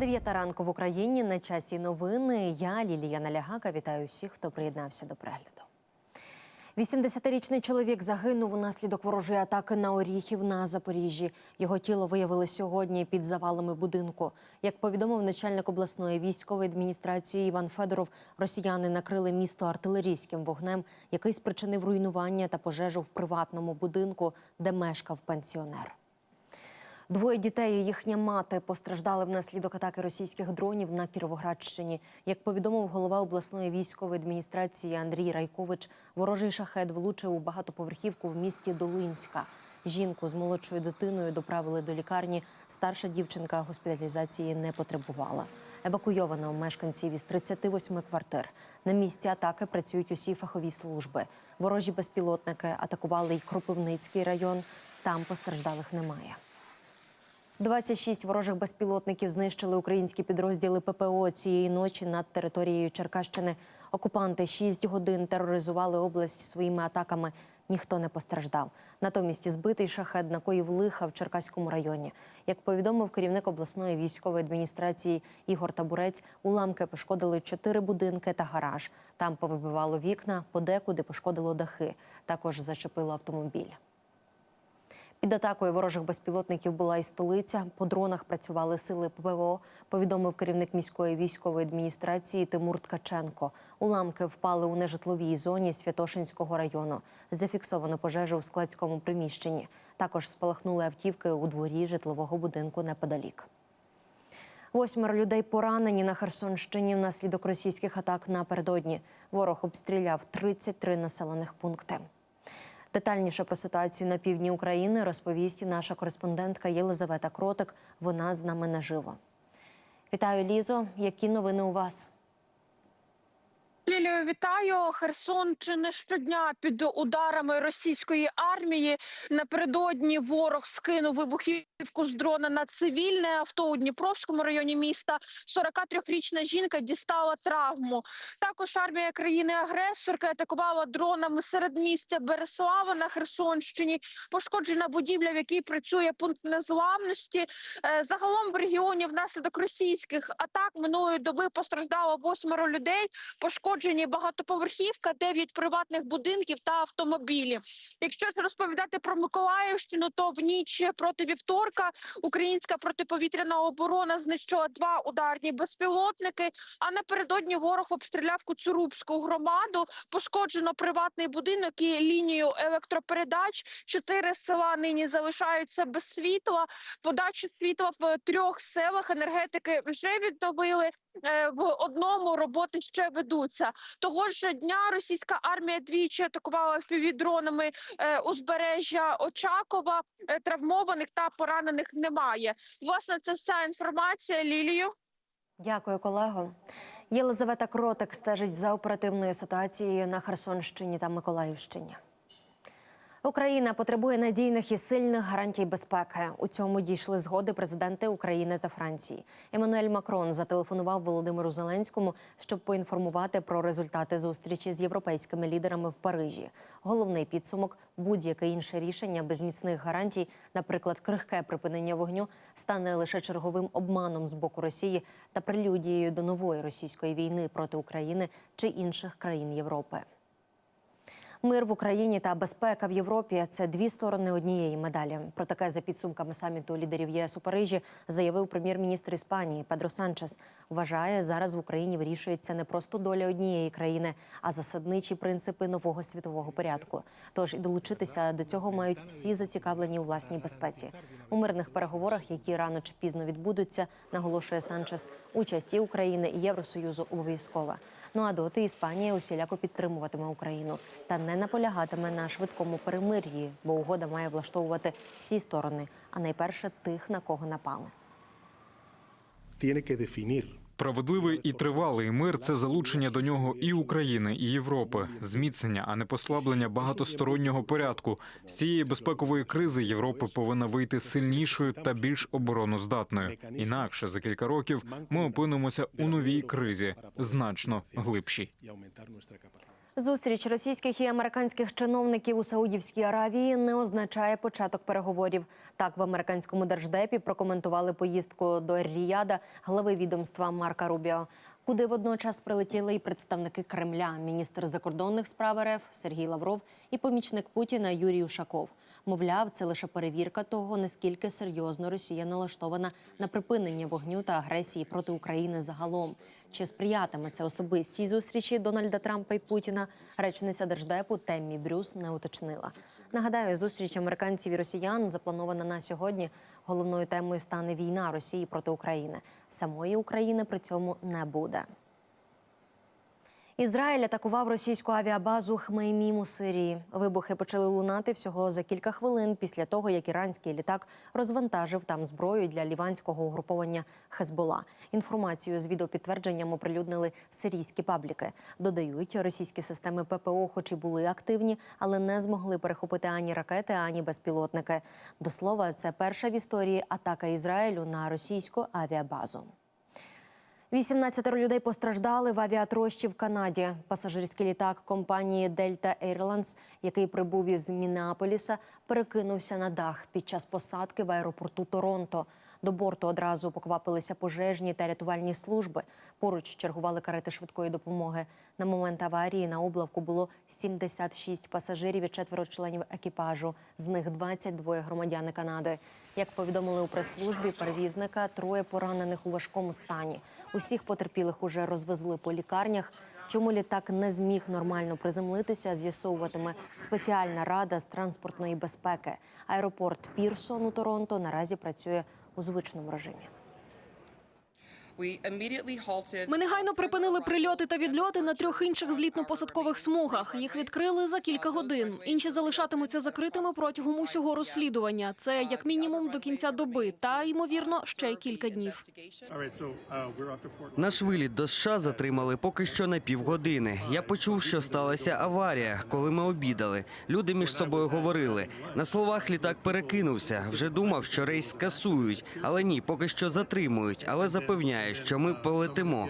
Дев'ята ранку в Україні на часі новини. Я Лілія Налягака. Вітаю всіх, хто приєднався до перегляду. 80-річний чоловік загинув унаслідок ворожої атаки на Оріхів на Запоріжжі. Його тіло виявили сьогодні під завалами будинку. Як повідомив начальник обласної військової адміністрації Іван Федоров, росіяни накрили місто артилерійським вогнем, який спричинив руйнування та пожежу в приватному будинку, де мешкав пенсіонер. Двоє дітей і їхня мати постраждали внаслідок атаки російських дронів на Кіровоградщині. Як повідомив голова обласної військової адміністрації Андрій Райкович, ворожий шахет влучив у багатоповерхівку в місті Долинська. Жінку з молодшою дитиною доправили до лікарні. Старша дівчинка госпіталізації не потребувала. Евакуйовано мешканців із 38 квартир. На місці атаки працюють усі фахові служби. Ворожі безпілотники атакували й Кропивницький район. Там постраждалих немає. 26 ворожих безпілотників знищили українські підрозділи ППО цієї ночі над територією Черкащини. Окупанти 6 годин тероризували область своїми атаками. Ніхто не постраждав. Натомість збитий шахет накоїв лиха в Черкаському районі. Як повідомив керівник обласної військової адміністрації Ігор Табурець, уламки пошкодили чотири будинки та гараж. Там повибивало вікна, подекуди пошкодило дахи. Також зачепило автомобіль. Під атакою ворожих безпілотників була і столиця. По дронах працювали сили ППО, повідомив керівник міської військової адміністрації Тимур Ткаченко. Уламки впали у нежитловій зоні Святошинського району. Зафіксовано пожежу в складському приміщенні. Також спалахнули автівки у дворі житлового будинку неподалік. Восьмеро людей поранені на Херсонщині внаслідок російських атак напередодні. Ворог обстріляв 33 населених пункти. Детальніше про ситуацію на півдні України розповість наша кореспондентка Єлизавета Кротик. Вона з нами наживо. Вітаю, Лізо. Які новини у вас? Лілію, вітаю. Херсон чи не щодня під ударами російської армії. Напередодні ворог скинув вибухівку з дрона на цивільне авто у Дніпровському районі міста. 43-річна жінка дістала травму. Також армія країни-агресорки атакувала дронами серед місця Береслава на Херсонщині. Пошкоджена будівля, в якій працює пункт незламності. Е, Загалом в регіоні внаслідок російських атак минулої доби постраждало восьмеро людей. Пошкоджені багатоповерхівка, дев'ять приватних будинків та автомобілі. Якщо ж розповідати про Миколаївщину, то в ніч проти вівторка українська протиповітряна оборона знищила два ударні безпілотники. А напередодні ворог обстріляв Куцурубську громаду. Пошкоджено приватний будинок і лінію електропередач. Чотири села нині залишаються без світла. Подачу світла в трьох селах енергетики вже відновили. Е, В одному роботи ще ведуться. Того ж дня російська армія двічі атакувала півдронами узбережжя Очакова. Е, Травмованих та поранених немає. Власне, це вся інформація. Лілію. Дякую, колего. Єлизавета Кротик стежить за оперативною ситуацією на Херсонщині та Миколаївщині. Україна потребує надійних і сильних гарантій безпеки. У цьому дійшли згоди президенти України та Франції. Еммануель Макрон зателефонував Володимиру Зеленському, щоб поінформувати про результати зустрічі з європейськими лідерами в Парижі. Головний підсумок будь-яке інше рішення без міцних гарантій, наприклад, крихке припинення вогню, стане лише черговим обманом з боку Росії та прелюдією до нової російської війни проти України чи інших країн Європи. Мир в Україні та безпека в Європі це дві сторони однієї медалі. Про таке за підсумками саміту лідерів ЄС у Парижі заявив прем'єр-міністр Іспанії Педро Санчес. Вважає, зараз в Україні вирішується не просто доля однієї країни, а засадничі принципи нового світового порядку. Тож і долучитися до цього мають всі зацікавлені у власній безпеці. У мирних переговорах, які рано чи пізно відбудуться, наголошує Санчес, участь і України і Євросоюзу обов'язкова. Ну а доти Іспанія усіляко підтримуватиме Україну та не наполягатиме на швидкому перемир'ї, бо угода має влаштовувати всі сторони, а найперше тих, на кого напали. tiene que definir Справедливий і тривалий мир це залучення до нього і України, і Європи, зміцнення, а не послаблення багатостороннього порядку. З цієї безпекової кризи Європа повинна вийти сильнішою та більш обороноздатною. Інакше за кілька років ми опинимося у новій кризі, значно глибшій. Зустріч російських і американських чиновників у Саудівській Аравії не означає початок переговорів. Так в американському держдепі прокоментували поїздку до Ріяда глави відомства Марка Рубіо, куди водночас прилетіли і представники Кремля, міністр закордонних справ РФ Сергій Лавров і помічник Путіна Юрій Ушаков. Мовляв, це лише перевірка того, наскільки серйозно Росія налаштована на припинення вогню та агресії проти України загалом. Чи сприятиме це особистій зустрічі Дональда Трампа і Путіна? Речниця держдепу Теммі Брюс не уточнила. Нагадаю, зустріч американців і росіян запланована на сьогодні. Головною темою стане війна Росії проти України. Самої України при цьому не буде. Ізраїль атакував російську авіабазу Хмеймім у Сирії. Вибухи почали лунати всього за кілька хвилин після того, як іранський літак розвантажив там зброю для ліванського угруповання Хезбола. Інформацію з відеопідтвердженням оприлюднили сирійські пабліки. Додають, російські системи ППО, хоч і були активні, але не змогли перехопити ані ракети, ані безпілотники. До слова, це перша в історії атака Ізраїлю на російську авіабазу. 18 людей постраждали в авіатрощі в Канаді. Пасажирський літак компанії Delta Airlines, який прибув із Мінеаполіса, перекинувся на дах під час посадки в аеропорту Торонто. До борту одразу поквапилися пожежні та рятувальні служби. Поруч чергували карети швидкої допомоги. На момент аварії на облавку було 76 пасажирів і четверо членів екіпажу. З них 22 громадяни Канади. Як повідомили у прес-службі перевізника, троє поранених у важкому стані. Усіх потерпілих уже розвезли по лікарнях. Чому літак не зміг нормально приземлитися, з'ясовуватиме спеціальна рада з транспортної безпеки. Аеропорт Пірсон у Торонто наразі працює у звичному режимі. Ми негайно припинили прильоти та відльоти на трьох інших злітно-посадкових смугах. Їх відкрили за кілька годин. Інші залишатимуться закритими протягом усього розслідування. Це як мінімум до кінця доби, та ймовірно ще й кілька днів. Наш виліт до США затримали поки що на півгодини. Я почув, що сталася аварія, коли ми обідали. Люди між собою говорили. На словах літак перекинувся. Вже думав, що рейс скасують, але ні, поки що затримують. Але запевняю, що ми полетимо.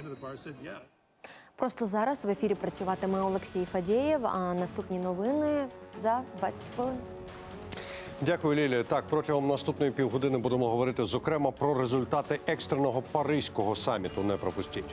Просто зараз в ефірі працюватиме Олексій Фадєєв. А наступні новини за 20 хвилин. Дякую, Лілія. Так, протягом наступної півгодини будемо говорити зокрема про результати екстреного паризького саміту. Не пропустіть.